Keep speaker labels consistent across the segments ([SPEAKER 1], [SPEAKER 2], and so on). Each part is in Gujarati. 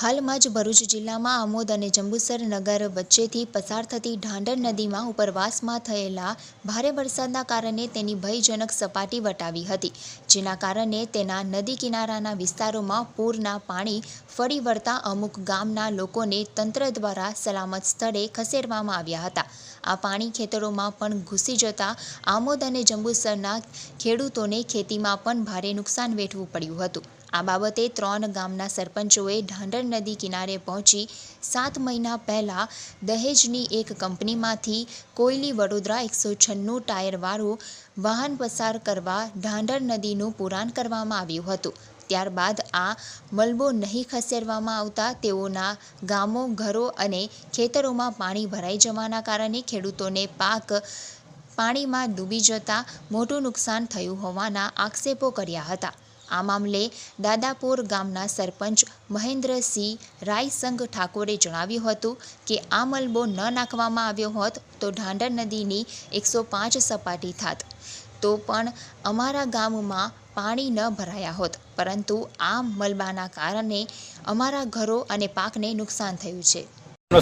[SPEAKER 1] હાલમાં જ ભરૂચ જિલ્લામાં આમોદ અને જંબુસર નગર વચ્ચેથી પસાર થતી ઢાંડર નદીમાં ઉપરવાસમાં થયેલા ભારે વરસાદના કારણે તેની ભયજનક સપાટી વટાવી હતી, જેના કારણે તેના નદી કિનારાના વિસ્તારોમાં પૂરના પાણી ફરી વળતા અમુક ગામના લોકોને તંત્ર દ્વારા સલામત સ્થળે ખસેડવામાં આવ્યા હતા. આ પાણી ખેતરોમાં પણ ઘૂસી જતા આમોદ અને જંબુસરના ખેડૂતોને ખેતીમાં પણ ભારે નુકસાન વેઠવું પડ્યું હતું. આ બાબતે ત્રણ ગામના સરપંચોએ ઢાંડર નદી કિનારે પહોંચી સાત મહિના પહેલાં દહેજની એક કંપનીમાંથી કોયલી વડોદરા એકસો છન્નું ટાયરવાળું વાહન પસાર કરવા ઢાંડર નદીનું પુરાણ કરવામાં આવ્યું હતું. ત્યારબાદ આ મલબો નહીં ખસેડવામાં આવતા તેઓના ગામો, ઘરો અને ખેતરોમાં પાણી ભરાઈ જવાના કારણે ખેડૂતોને પાક પાણીમાં ડૂબી જતા મોટું નુકસાન થયું હોવાના આક્ષેપો કર્યા હતા. આ મામલે દાદાપુર ગામના સરપંચ મહેન્દ્રસિંહ રાયસંઘ ઠાકોરે જણાવ્યું હતું કે આ મલબો ન નાખવામાં આવ્યો હોત તો ઢાંડર નદીની એકસો પાંચ સપાટી થાત. તો પણ અમારા ગામમાં પાણી ન ભરાયા હોત, પરંતુ આ મલબાના કારણે અમારા ઘરો અને પાકને નુકસાન થયું છે.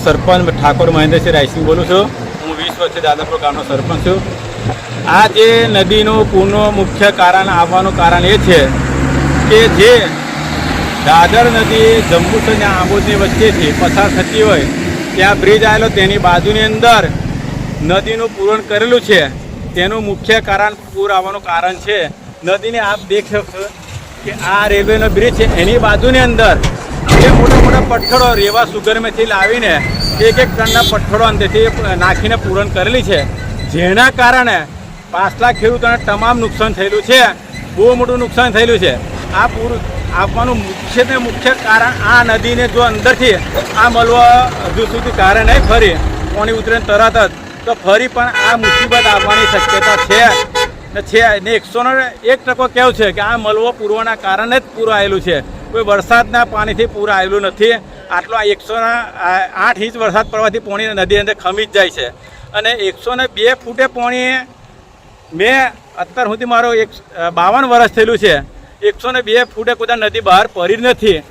[SPEAKER 2] સરપંચ ઠાકોર મહેન્દ્રસિંહ રાયસિંહ બોલું છું. હું વીસ વર્ષે દાદાપુર ગામનો સરપંચ છું. આ જે નદીનું પૂરનું મુખ્ય કારણ આવવાનું કારણ એ છે કે જે દાદર નદી જંબુસર અને આંબોદની વચ્ચેથી પસાર થતી હોય, ત્યાં બ્રિજ આવેલો, તેની બાજુની અંદર નદીનું પૂરણ કરેલું છે. તેનું મુખ્ય કારણ પૂર આવવાનું કારણ છે. નદીને આપ દેખ શકશો કે આ રેલવેનો બ્રિજ છે. એની બાજુની અંદર એ મોટા મોટા પથ્થરો રેવા સુગરમેથી લાવીને એક એક ટનના પથ્થરો અંદરથી નાખીને પૂરણ કરેલી છે. જેના કારણે પાછલા ખેડૂતોને તમામ નુકસાન થયેલું છે. બહુ મોટું નુકસાન થયેલું છે. આ પૂર આપવાનું મુખ્ય ને મુખ્ય કારણ આ નદીને જો અંદરથી આ મળવા હજુ સુધી કારણ નહીં, ફરી પાણી ઉતરે તરત જ તો ફરી પણ આ મુસીબત આવવાની શક્યતા છે. ને છે, ને એકસો ને એક ટકો કેવું છે કે આ મળવો પૂરવાના કારણે જ પૂરું આવેલું છે. કોઈ વરસાદના પાણીથી પૂર આવેલું નથી. આટલો આ એકસો આઠ ઇંચ વરસાદ પડવાથી પાણી નદી અંદર ખમી જ જાય છે. અને એકસો ને બે ફૂટે પાણી મેં અત્યાર સુધી મારો એક બાવન વર્ષ થયેલું છે. એકસો ને બે ફૂટે કોઈ નદી બહાર પડી નથી.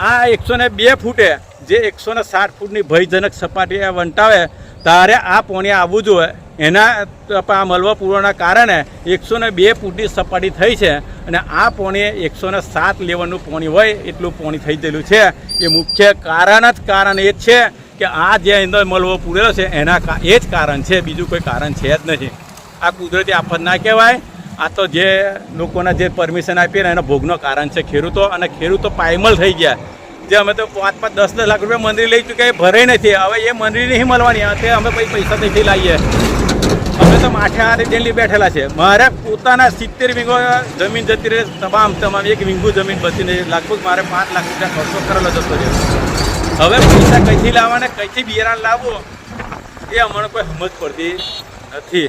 [SPEAKER 2] આ એકસો ને બે ફૂટે જે એકસો ને સાઠ ફૂટની ભયજનક સપાટી વંટાવે ત્યારે આ પાણી આવવું જોઈએ. એના આ મલવા પૂરવાના કારણે એકસો ને બે ફૂટની સપાટી થઈ છે અને આ પાણી એકસો ને સાત લેવલનું પાણી હોય એટલું પાણી થઈ ગયેલું છે. એ મુખ્ય કારણ જ કારણ એ જ છે કે આ જે અંદર મલવો પૂરેલો છે એના એ જ કારણ છે. બીજું કોઈ કારણ છે જ નથી આ કુદરતી આફત ના કહેવાય. આ તો જે લોકોના જે પરમિશન આપી ને એના ભોગનો કારણ છે ખેડૂતો, અને ખેડૂતો પાયમલ થઈ ગયા. જે અમે તો પાંચ પાંચ દસ દસ લાખ રૂપિયા મંદિર લઈ ચૂક્યા, એ ભરે નથી. હવે એ મંદિર નહીં મળવાની તે અમે પછી પૈસા નથી લાવીએ. અમે તો માથે હાથે દિલ્હી બેઠેલા છે. મારે પોતાના સિત્તેર વીઘો જમીન જતી રહે, તમામ તમામ એક વીંગું જમીન બચીને લગભગ મારે પાંચ લાખ રૂપિયા ખર્ચો કરેલો જતો રહ્યો. હવે પૈસા કઈથી લાવવાને, કઈથી બિયારણ લાવવું, એ અમને કોઈ સમજ પડતી નથી.